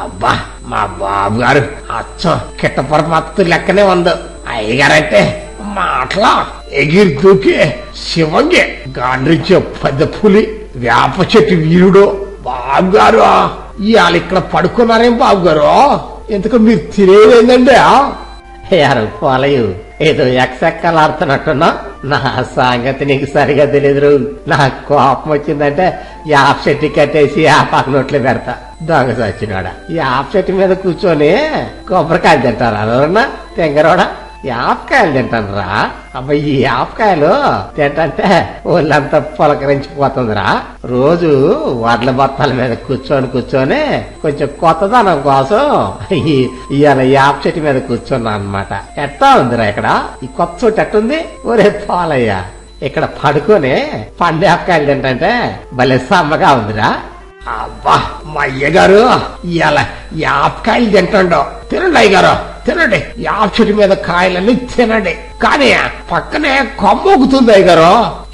అబ్బా మా బాబు గారు అచ్చం కిట్టపరమత్తు లెక్కనే ఉంది. అయ్యగారంటే మాటలా ఎగిరి దూకే శివంగి గాండ్రించే పెద్ద పులి వేప చెట్టు వీరుడు. బాబు గారు ఇవాళ ఇక్కడ పడుకున్నారేం బాబు గారు ఇంతకు మీరు తినేదేందండి? యారు పోలయు ఏదో ఎక్సెక్కలాడుతున్నట్టున్నా నా సంగతి నీకు సరిగా తెలియదు నా కోపం వచ్చిందంటే యాప్ చెట్టు కట్టేసి యాపాకు నోట్లో పెడతా. దొంగ సచ్చినోడా. యాప్ చెట్టు మీద కూర్చొని కొబ్బరికాయ తింటారా ఎవరన్నా తెంగరోడా? యాపకాయలు తింటాను రా అబ్బా ఈ యాపకాయలు తింటంటే ఒళ్ళంతా పులకరించిపోతుందిరా. రోజు వడ్ల బత్తాల మీద కూర్చొని కూర్చొని కొంచెం కొత్తదనం కోసం ఈ- ఇవాళ యాప చెట్టు మీద కూర్చున్నా అనమాట ఎట్టా ఉందిరా ఇక్కడ? ఈ కొత్త చోటు ఎట్టుంది? ఒరే పాలయ్యా ఇక్కడ పడుకొని పండు పండేపకాయలు తింటంటే భలే సమ్మగా ఉందిరా. అబ్బా మా అయ్యగారు ఇవాళ యాపకాయలు తింటుండో. తినండి అయ్యగారు. తినండి. యాప చెట్టు మీద కాయలన్నీ తినండి. కానీ పక్కనే కొమ్మొక్కుతుంది అయ్యగారు.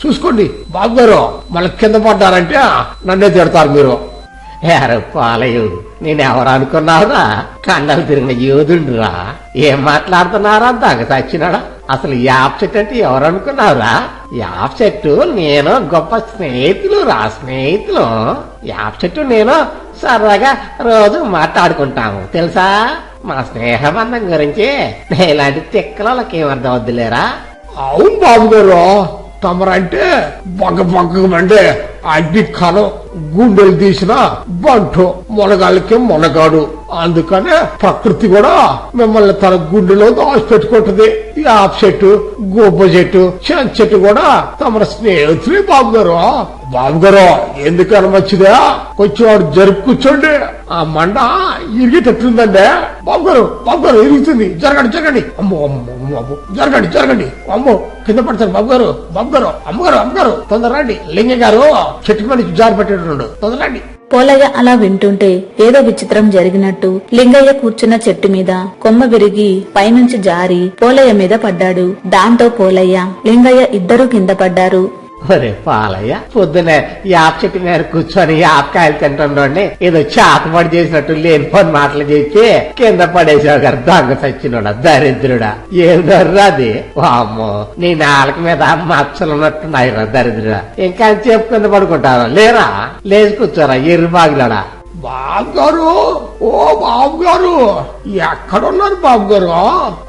చూసుకోండి బాబు గారు మళ్ళీ కింద పడ్డారంటే నన్నే తిడతారు మీరు. ఏరే పాలయ్య నేనెవరు అనుకున్నావురా? కండలు తిరిగిన యోధుడురా. ఏం మాట్లాడుతున్నారా? దాకా చచ్చినాడా? అసలు యాప్ చెట్టు అంటే ఎవరు అనుకున్నావురా యాప్ చెట్టు నేను గొప్ప స్నేహితులు రా స్నేహితులు. యాప్సెట్ చెట్టు నేను సరదాగా రోజు మాట్లాడుకుంటాము తెలుసా? మా స్నేహబంధం గురించి ఇలాంటి తిక్కలకి ఏమర్థం వద్దులేరా అవును బాబు గారు తమరంటే బగ్గ బగ్గమంటే అగ్ని కణం గుండెలు తీసిన బంటు మొనగాళ్ళకి మొనగాడు. అందుకనే ప్రకృతి కూడా మిమ్మల్ని తన గుండెలో దాచిపెట్టుకుంటది. పెట్టుకుంటుంది ఆప్ చెట్టు గోబ్బ చెట్టు చెన్ చెట్టు కూడా తమ స్నేహితులే బాబు గారు బాబు గారు ఎందుకని మంచిదా కొంచెం వాడు జరుపు కూర్చోండి. ఆ మండ ఇరిగేటట్టుందండి. బాబు గారు బాబు గారు ఇరుగుతుంది. జరగండి జరగండి. అమ్మో అమ్మో అమ్మో అమ్మో జరగండి జరగండి. అమ్మో కింద పడతారు బాబు గారు బాబు గారు అమ్మగారు అమ్మగారు తొందర రండి. లింగ గారు. చెట్టు మీద జారి పెట్టేటండు వదలండి. పోలయ్య అలా వింటుంటే ఏదో విచిత్రం జరిగినట్టు లింగయ్య కూర్చున్న చెట్టు మీద కొమ్మ విరిగి పైనుంచి జారి పోలయ్య మీద పడ్డాడు. దాంతో పోలయ్య లింగయ్య ఇద్దరూ కింద పడ్డారు. ఒరే పాలయ్య పొద్దునే యాప్ చెట్టు మీద కూర్చొని యాపకాయలు తింటుండీ ఏదో చాతపడి చేసినట్టు లేని పని మాటలు చెప్పి కింద పడేసావు గారు దొంగ సచ్చినోడా దరిద్రుడా. ఏం అది? వామ్మో నీ నాలుక మీద మచ్చలు ఉన్నట్టున్నాయి రా దరిద్రుడా. ఇంకా చెప్పు కింద పడుకుంటారా లేరా? లేచి కూర్చోరా ఎర్రి బాబుగారు ఓ బాబుగారు ఎక్కడున్నారు బాబుగారు?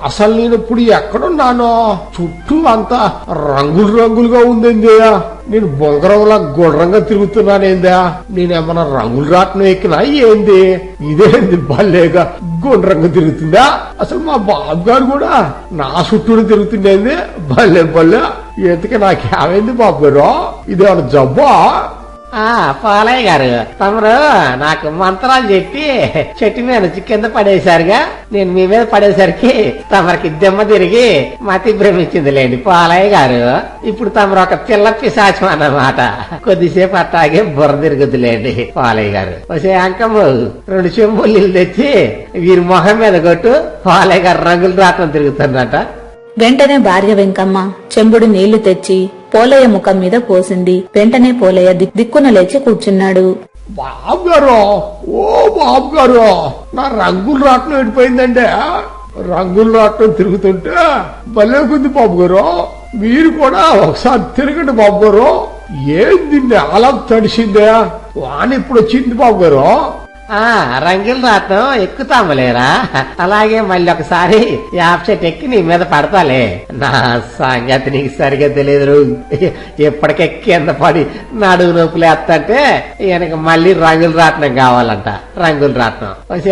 అసలు నేను ఇప్పుడు ఎక్కడున్నాను? చుట్టూ అంతా రంగులు రంగులుగా ఉందండి. నేను బొంగరంలా గుండ్రంగా తిరుగుతున్నానేందా నేనేమన్నా రంగులు రాట్నం ఎక్కినా ఏంది? ఇదేంది భలేగా గుండ్రంగా తిరుగుతుందా? అసలు మా బాబు గారు కూడా నా చుట్టూనే తిరుగుతుండేంది భలే భలే. ఎందుకే నాకేమైంది బాబు గారు ఇదేమన్నా జబ్బా? ఆ పాలయ్య గారు తమరు నాకు మంత్రాలు చెప్పి చెట్టు మీద నుంచి కింద పడేశారుగా. నేను మీ మీద పడేసరికి తమరికి దెమ్మ తిరిగి మతి భ్రమించిందిలేండి పాలయ్య గారు. ఇప్పుడు తమరు ఒక పిల్ల పిశాచం అన్నమాట. కొద్దిసేపు అట్టాగే బుర్ర తిరుగుద్దులేండి పాలయ్య గారు. వచ్చే అంకమ్మ రెండు చెంబుల్లు తెచ్చి వీరి మొహం మీద కొట్టు పాలయ్య గారు రంగులు రాటం తిరుగుతుందట వెంటనే భార్య వెంకమ్మ చెంబుడు నీళ్ళు తెచ్చి పోలయ్య ముఖం మీద పోసింది. వెంటనే పోలయ్య దిక్కున లేచి కూర్చున్నాడు. బాబుగారు ఓ బాబుగారు నా రంగులు రాట్నం ఎడిపోయిందంటే రంగులు రాట్నం తిరుగుతుంటే భలే ఉంది బాబు గారు మీరు కూడా ఒకసారి తిరగండి బాబు గారు ఏంది అలా తడిసిందే? వాన ఇప్పుడు వచ్చింది బాబు గారు రంగుల రాటం ఎక్కుతాములేరా? అలాగే మళ్ళీ ఒకసారి యాప్ చెట్టు ఎక్కి నీ మీద పడతాలే. నా సంగతి నీకు సరిగ్గా తెలియదు ఎప్పటికే కింద పడి నడుగు నొప్పులు ఎత్తంటే ఈయనకి మళ్ళీ రంగులు రాట్నం కావాలంట. రంగులు రాట్నం వచ్చే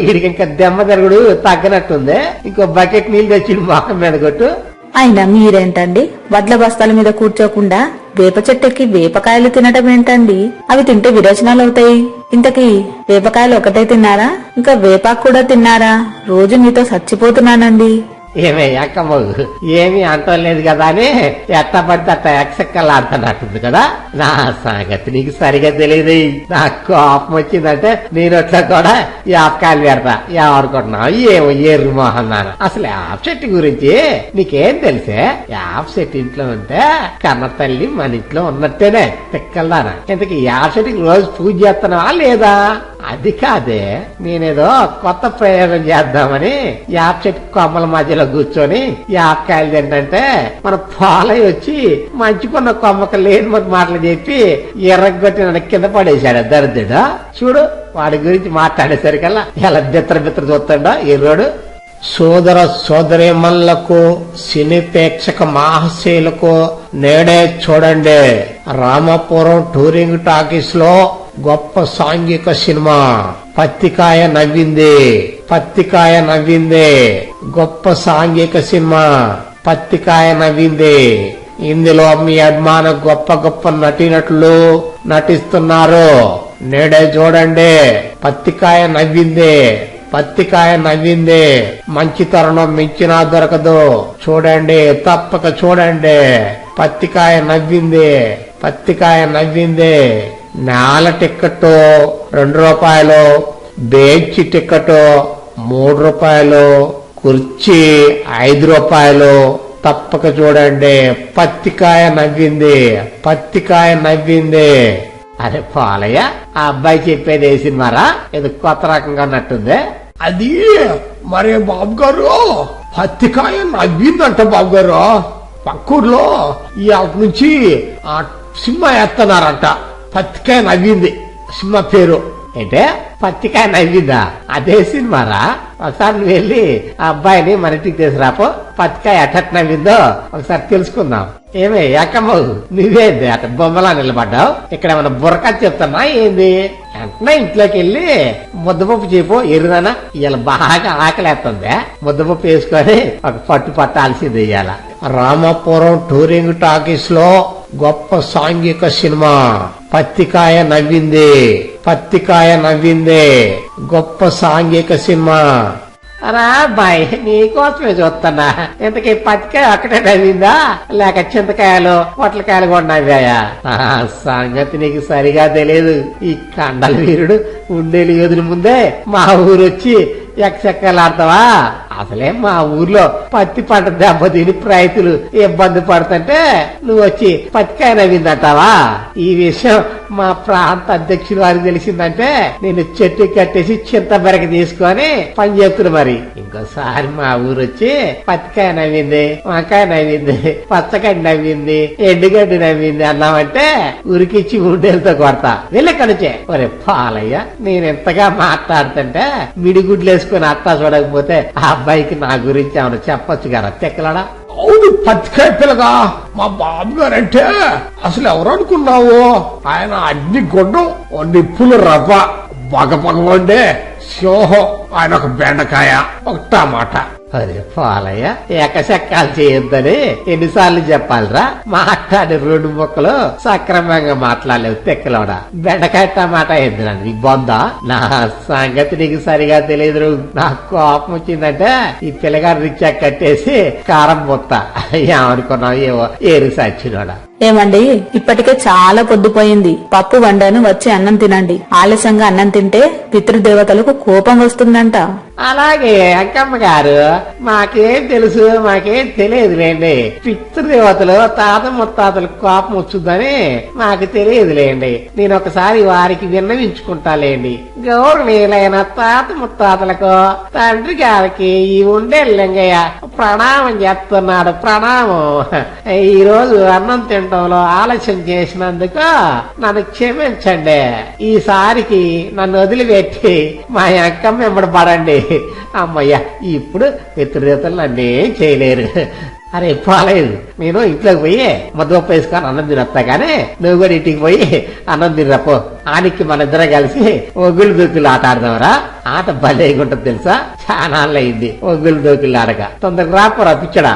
వీడికి ఇంకా దెమ్మ తిరుగుడు తగ్గినట్టుంది. ఇంకో బకెట్ నీళ్ళు తెచ్చి మొఖం మీద కొట్టు. అయినా మీరేంటండి? వడ్ల బస్తాల మీద కూర్చోకుండా వేప చెట్టుకి వేపకాయలు తినటం ఏంటండి? అవి తింటే విరోచనాలు అవుతాయి. ఇంతకీ వేపకాయలు ఒకటే తిన్నారా? ఇంకా వేపాకు కూడా తిన్నారా? రోజు మీతో చచ్చిపోతున్నానండి. ఏమే ఎక్కమ్మగు ఏమీ అంటలేదు కదా అని ఎట్ట పడితే అట్ట ఎక్సెక్కలాడుతున్నట్టుంది కదా? నా సంగతి నీకు సరిగా తెలియదు నాకు కోపం వచ్చిందంటే నేను అట్లా కూడా యాపకాయలు పెడతా. ఎవరుకుంటున్నావు ఏమో ఎర్రు మోహన్ నాన్న. అసలు యాప్ చెట్టు గురించి నీకేం తెలిసే? యాప్ చెట్టు ఇంట్లో ఉంటే కన్న తల్లి మన ఇంట్లో ఉన్నట్టేనే తిక్కల్దానా ఇంతకీ యాప్ చెట్టుకి రోజు పూజ చేస్తున్నావా లేదా? అది కాదే నేనేదో కొత్త ప్రయోగం చేద్దామని యాప్ చెట్టు కొమ్మల మధ్యలో కూర్చొని యాపకాయలు ఏంటంటే మన పాలయ్య వచ్చి మంచుకున్న కొమ్మకు లేని మన మాటలు చెప్పి ఎర్రగొట్టి నన్ను కింద పడేశాడు. దరిద్రుడు చూడు వాడి గురించి మాట్లాడేసరికల్లా ఎలా బిత్ర బిత్ర చూస్తాడో ఎర్రోడు సోదర సోదరిమణులకు సినీ ప్రేక్షక మహాశీలకు నేడే చూడండి. రామాపురం టూరింగ్ టాకీస్లో గొప్ప సాంఘిక సినిమా. పత్తికాయ నవ్వింది. పత్తికాయ నవ్వింది. గొప్ప సాంఘిక సినిమా. పత్తికాయ నవ్వింది. ఇందులో మీ అభిమాన గొప్ప గొప్ప నటీనటులు నటిస్తున్నారు. నేడే చూడండి. పత్తికాయ నవ్వింది. పత్తికాయ నవ్వింది. మంచి తరుణం మించినా దొరకదు. చూడండి తప్పక చూడండి. పత్తికాయ నవ్వింది. పత్తికాయ నవ్వింది. నేల టిక్కెట్ రెండు రూపాయలు. బెంచ్ టిక్కెట్ మూడు రూపాయలు. కుర్చీ ఐదు రూపాయలు. తప్పక చూడండి పత్తికాయ నవ్వింది. పత్తికాయ నవ్వింది. అరే పాలయ్య ఆ అబ్బాయి చెప్పేది ఏ సినిమారా? ఇది కొత్త రకంగా ఉన్నట్టుంది అది మరి బాబు గారు పత్తికాయ నవ్విందంట బాబు గారు. పక్కూర్లో ఈ అటు నుంచి ఆ సినిమా ఎత్తన్నారంట పత్తికాయ నవ్వింది. సినిమా పేరు. అంటే పచ్చికాయ నవ్విందా? అదే సినిమారా? ఒకసారి నువ్వు వెళ్ళి ఆ అబ్బాయిని మన ఇంటికి తీసుకురాపో. పత్తికాయ ఎట్టట్ నవ్విందో ఒకసారి తెలుసుకుందాం. ఏమే ఎక్కమ్మ నువ్వేంది? అట బొమ్మలా నిలబడ్డావు? ఇక్కడ ఏమైనా బుర్రకా చెప్తున్నా ఏంది? వెంటనే ఇంట్లోకి వెళ్ళి ముద్దపప్పు చేపు ఎరుదనా ఇలా బాగా ఆకలేస్తుంది ముద్దపప్పు వేసుకొని ఒక పట్టు పట్టాల్సింది ఇయ్యాల. రామాపురం టూరింగ్ టాకీస్లో గొప్ప సాంఘిక సినిమా. పత్తికాయ నవ్వింది. పత్తికాయ నవ్విందే. గొప్ప సాంఘిక సినిమా. రా అబ్బాయి నీకోసమే చూస్తున్నా. ఇంతకీ పత్తికాయ ఒక్కటే నవ్విందా? లేక చింతకాయలు పొట్లకాయలు కూడా నవ్వాయా? ఆ సంగతి నీకు సరిగా తెలియదు ఈ కండల వీరుడు ఉండేలు ఎదురు ముందే మా ఊరు వచ్చి ఎక్కచెక్కలాడతావా అసలే మా ఊర్లో పత్తి పంట దెబ్బతిని రైతులు ఇబ్బంది పడుతుంటే నువ్వు వచ్చి పత్తికాయ నవ్విందంటావా? ఈ విషయం మా ప్రాంత అధ్యక్షుడు వారికి తెలిసిందంటే నేను చెట్టు కట్టేసి చింత బెరక తీసుకొని పని చేస్తున్నా మరి. ఇంకోసారి మా ఊరు వచ్చి పత్తికాయ నవ్వింది వంకాయ నవ్వింది పచ్చకాయ నవ్వింది ఎండుగడ్డి నవ్వింది అన్నామంటే ఉరికిచ్చి ఉండేలతో కొడతా. వెళ్ళి కనుచే ఒరే పాలయ్య నేను ఎంతగా మాట్లాడుతుంటే మిడిగుడ్లు వేసుకుని అత్తా చూడకపోతే ఆ అబ్బాయికి నా గురించి ఏమైనా చెప్పొచ్చు కదా తెక్కలాడా? పత్తికాయ పిల్లగా మా బాబు గారంటే అంటే అసలు ఎవరనుకున్నావు ఆయన అగ్ని గుండం ఓ నిప్పుల రవ్వ. పగ బగ సింహం ఆయన ఒక బెండకాయ ఒక టమాటా. అరే పాలయ్య ఏకశక్కాలు చేయొద్దని ఎన్నిసార్లు చెప్పాలిరా? మాట్లాడి రెండు ముక్కలు సక్రమంగా మాట్లాడలేవు తెక్కలోడా. బెండకాయ టమాటా ఎద్దురా నీ ఇబ్బందా నా సంగతి నీకు సరిగా తెలియదు నాకు కోపం వచ్చిందంటే ఈ పిల్లగారు రిచ్చా కట్టేసి కారం ముత్త. ఏమనుకున్నావు ఏవో? ఏరు సచ్చినోడా. ఏమండి ఇప్పటికే చాలా పొద్దుపోయింది పప్పు వండాను వచ్చి అన్నం తినండి. ఆలస్యంగా అన్నం తింటే పితృదేవతలకు కోపం వస్తుందంట. అలాగే అంకమ్మ గారు మాకేం తెలుసు మాకేం తెలియదులేండి. పితృదేవతలు తాత ముత్తాతలకు కోపం వచ్చుద్దని మాకు తెలియదులేండి. నేను ఒకసారి వారికి విన్నవించుకుంటాలేండి. గౌరవనీయులైన తాత ముత్తాతలకు తండ్రి గారికి ఈ ఉండే లింగయ్య ప్రణామం చేస్తున్నాడు ప్రణామం. ఈ రోజు అన్నం తినటంలో ఆలస్యం చేసినందుకు నన్ను క్షమించండి. ఈసారికి నన్ను వదిలిపెట్టి మా అక్కమ్మ వెంబడి పడండి. అమ్మయ్య ఇప్పుడు పితృదేవతలు నన్నేం చేయలేరు. అరే పోలేదు. నేను ఇంట్లోకి పోయి ముద్దపప్పు వేసుకొని అన్నం తినొస్తా కానీ నువ్వు కూడా ఇంటికి పోయి అన్నం తినరపో. ఆనికి మన ఇద్దరం కలిసి ఒగ్గులు దూకులు ఆట ఆడదామరా? ఆట భలేకుంటుంది ఉంటుంది తెలుసా? చాలా అయింది ఒగ్గులు దూకులు ఆడక. తొందరగా రాపోరా పిచ్చడా.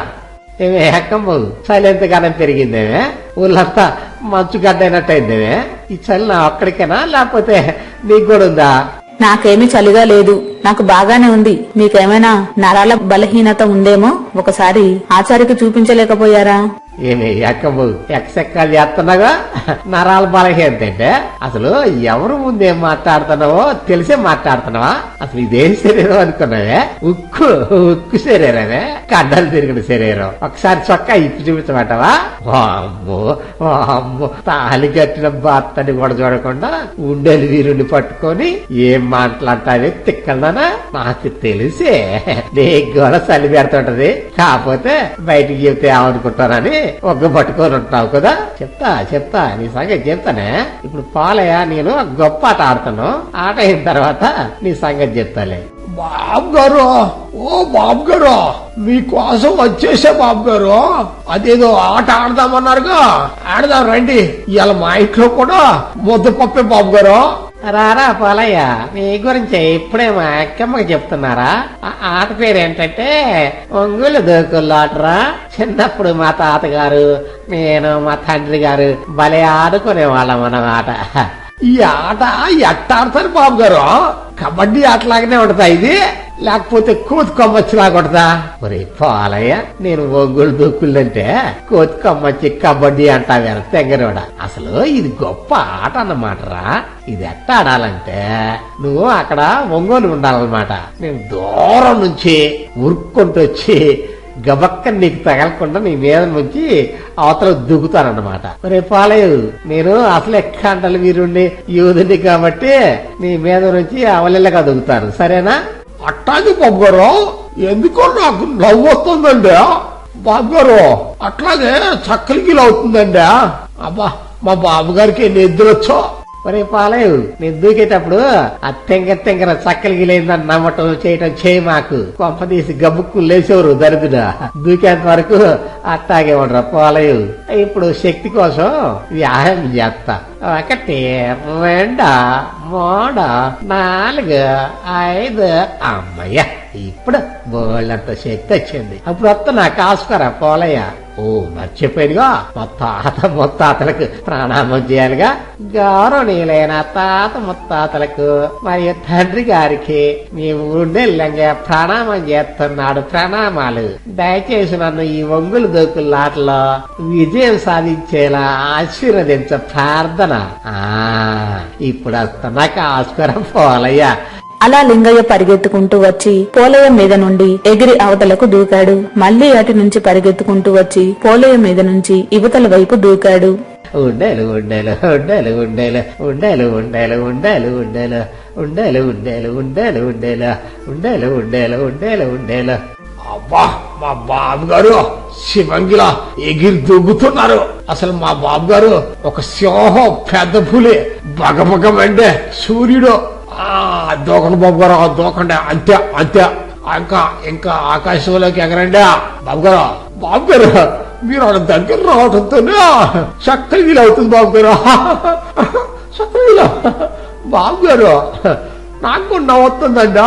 ఏమే ఎక్కమ్మ చలి ఎంతగానం పెరిగిందేమే ఊళ్ళంతా మంచు గడ్డైనట్టయిందేమే? ఈ చలి నా ఒక్కడికేనా? లేకపోతే నీకు కూడా ఉందా? నాకేమీ చలిగా లేదు. నాకు బాగానే ఉంది. మీకేమైనా నరాల బలహీనత ఉందేమో? ఒకసారి ఆచార్యకి చూపించలేకపోయారా? ఏమి ఎక్కబు ఎక్కసెక్కలు చేస్తున్నాగా నరాలు బలహీనతంటే? అసలు ఎవరు ముందేం మాట్లాడుతున్నావో తెలిసే మాట్లాడుతున్నావా? అసలు ఇదేం శరీరం అనుకున్నావే? ఉక్కు ఉక్కు శరీరమే. కడ్డలు తిరిగిన శరీరం. ఒకసారి చొక్కా ఇప్పి చూపించమంటావా? వామ్మో వామ్మో. తాలి కట్టిన భర్తని కూడా చూడకుండా ఉండేది వీరుని పట్టుకొని ఏం మాట్లాడతావే తిక్కలనా నాకు తెలిసే. నీకు కూడా చలి పెడుతుంటది. కాకపోతే బయటికి చెబితే ఏమనుకుంటారని ఒగ్గ పట్టుకొని ఉంటావు కదా? చెప్తా చెప్తా నీ సంగతి చెప్తానే. ఇప్పుడు పాలయ్య నేను గొప్ప ఆట ఆడుతాను ఆట అయిన తర్వాత నీ సంగతి చెప్తాలే. బాబు గారు ఓ బాబు గారు మీకోసం వచ్చేసా బాబు గారు అదేదో ఆట ఆడదామన్నారుగా. ఆడదాం రండి. ఇలా మా ఇంట్లో కూడా ముద్దపప్పే బాబు గారు రారా పాలయ్య. నీ గురించి ఇప్పుడే మా అక్కమ్మకి చెప్తున్నారా? ఆ ఆట పేరు ఏంటంటే ఒంగులు దోకుళ్ళు ఆటరా? చిన్నప్పుడు మా తాతగారు నేను మా తండ్రి గారు భలే ఆడుకునే వాళ్ళం ఆట ఈ ఆట ఎట్ట ఆడతారు బాబు గారు కబడ్డీ ఆటలాగానే ఉంటదా ఇది? లేకపోతే కోతి కొమ్మచ్చిలాగా ఉంటదా? ఒరే పాలయ్య నేను ఒంగోలు దూకుళ్ళంటే కోతి కొమ్మచ్చి కబడ్డీ అంటావే తెంగరోడ అసలు ఇది గొప్ప ఆట అన్నమాటరా. ఇది ఎట్ట ఆడాలంటే నువ్వు అక్కడ ఒంగోలు ఉండాలన్నమాట. నేను దూరం నుంచి ఉరుక్కుంటూ వచ్చి గబక్క నీకు తగలకుండా నీ మీద నుంచి అవతల దుక్కుతానన్నమాట రే పాలయ్య నేను అసలు ఎక్కంటలు వీరుండి యూదుని కాబట్టి నీ మీద నుంచి అవలెల్లగా దుక్కుతాను సరేనా? అట్టాగే బాబు ఎందుకో నాకు నవ్వు వస్తుందండి. బాబు అట్లాగే చక్కలి గిల్ అవుతుందండి అబ్బా మా బాబు గారికి నిద్ర వచ్చో ఒరే పాలయ్య నేను దూకేటప్పుడు ఆ తెంగ తెంగర చక్కలు గిలేందని నమ్మటం చేయటం చేయి మాకు. కొంప తీసి గబ్బుక్కు లేచేవారు దరిద్రుడు. దూకేంత వరకు అట్టాగే ఉండరు పాలయ్య ఇప్పుడు శక్తి కోసం వ్యాయామం చేస్తా. ఒకటి రెండు మూడు నాలుగు ఐదు అమ్మయ్య. ఇప్పుడు బోళ్ళంత శక్తి వచ్చింది. అప్పుడు వస్తా నాకు ఆస్కారా పోలయ్య. ఓ మర్చిపోయినగా మా తాత ముత్తాతలకు ప్రణామం చేయాలిగా. గౌరవనీయులైన తాత ముత్తాతలకు మరియు తండ్రి గారికి మీ ఉండెల్లంగా ప్రణామం చేస్తున్నాడు ప్రణామాలు. దయచేసి నన్ను ఈ ఒంగులు దొక్కులాటలో విజయం సాధించేలా ఆశీర్వదించ ప్రార్థన. ఆ ఇప్పుడు వస్తున్నాక ఆస్కారం పోలయ్యా. అలా లింగయ్య పరిగెత్తుకుంటూ వచ్చి పోలయ్య మీద నుండి ఎగిరి అవతలకు దూకాడు మళ్ళీ అటు నుంచి పరిగెత్తుకుంటూ వచ్చి పోలయ్య మీద నుంచి ఇవతల వైపు దూకాడు ఉండేలు ఉండేలు ఉండేలు ఉండేలు ఉండేలు ఉండేలు ఉండేలు ఉండేలు ఉండేలు ఉండేలు ఉండేలు ఉండేలు ఉండేలు ఉండేలు ఉండేలు ఉండేలు అబ్బా మా బాబు గారు శివంగిలా ఎగిరి దూగుతున్నారు అసలు మా బాబు గారు ఒక సింహం పెద్ద పులి బగబగమండే సూర్యుడు దూకండి బాబు గారు ఆ దూకండి అంతే అంతే. ఇంకా ఇంకా ఆకాశంలోకి ఎగరండి. బాబు గారు బాబు గారు మీరు ఆడ దగ్గర రావడంతోనే చక్కగా వీలు అవుతుంది బాబు గారు. చక్కగా. వీలు బాబు గారు నాకు నవ్వుతుందండి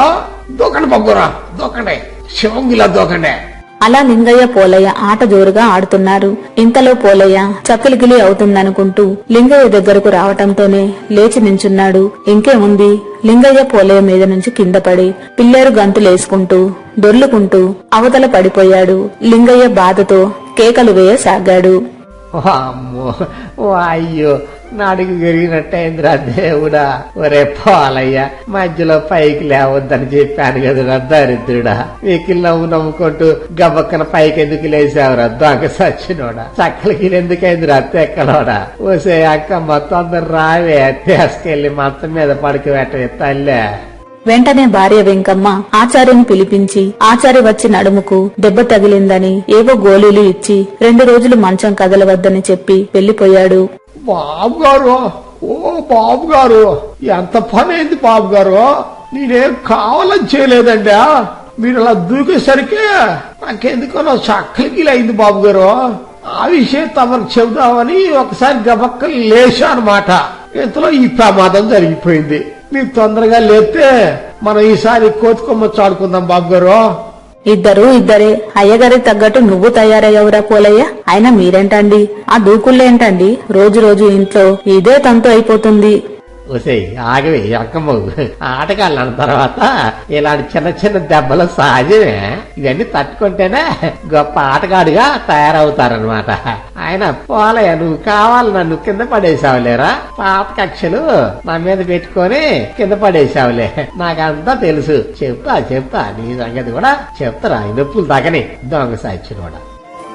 దూకండి బాబు గారు దూకండి. శివంగిలా దూకండి. అలా లింగయ్య పోలయ్య ఆట జోరుగా ఆడుతున్నారు. ఇంతలో పోలయ్య చకిలికిలి అవుతుందనుకుంటూ లింగయ్య దగ్గరకు రావటంతోనే లేచి నించున్నాడు. ఇంకేముంది? లింగయ్య పోలయ్య మీద నుంచి కింద పడి పిల్లేరు గంతులేసుకుంటూ దొర్లుకుంటూ అవతల పడిపోయాడు. లింగయ్య బాధతో కేకలు వేయసాగాడు. అమ్మో ఓ అయ్యో నాడుగు విరిగినట్టయిందిరా దేవుడా. ఒరే పాలయ్య మధ్యలో పైకి లేవద్దని చెప్పాను కదరా దరిద్రుడా. వెకిల్ నవ్వు నవ్వుకుంటూ గబక్కన పైకి ఎందుకు లేసావురా దొంగ సచ్చినోడా. చక్కలకి ఎందుకైందిరా తెక్కలోడా. ఓసే అక్క మొత్తం అందరు రావే తీసుకెళ్ళి మంచం మీద పడుకు పెట్టవే తల్లే. వెంటనే భార్య వెంకమ్మ ఆచార్యని పిలిపించి ఆచార్య వచ్చి నడుముకు దెబ్బ తగిలిందని ఏవో గోళీలు ఇచ్చి రెండు రోజులు మంచం కదలవద్దని చెప్పి వెళ్ళిపోయాడు బాబు గారు ఓ బాబు గారు ఎంత పని అయింది బాబు గారు నేనేం కావాలని చేయలేదండి. మీరు అలా దూకేసరికి నాకెందుకో చక్కలికి అయింది బాబు గారు ఆ విషయం తమకు చెబుదామని ఒకసారి గబక్క లేచా అనమాట ఇంతలో ఈ ప్రమాదం జరిగిపోయింది. మీకు తొందరగా లేస్తే మనం ఈసారి కోతికొమ్మ ఆడుకుందాం బాబు గారు ఇద్దరు ఇద్దరే. అయ్యగారి తగ్గట్టు నువ్వు తయారయ్యవురా పోలయ్య. అయినా మీరేంటండి? ఆ దూకుళ్ళేంటండి రోజు రోజు ఇంట్లో ఇదే తంతు అయిపోతుంది. ఒసేయ్ ఆగవే ఎక్కమ్మ ఆటగాళ్ళు అన్న తర్వాత ఇలాంటి చిన్న చిన్న దెబ్బలు సహజమే. ఇవన్నీ తట్టుకుంటేనే గొప్ప ఆటగాడిగా తయారవుతారనమాట ఆయన పోలయ్య నువ్వు కావాలి నన్ను కింద పడేసావులేరా పాత కక్షలు నా మీద పెట్టుకొని కింద పడేసావులే నాకంతా తెలుసు. చెప్తా చెప్తా నీ సంగతి కూడా చెప్తారా. ఈ నొప్పులు తగని దొంగ సాక్షి కూడా.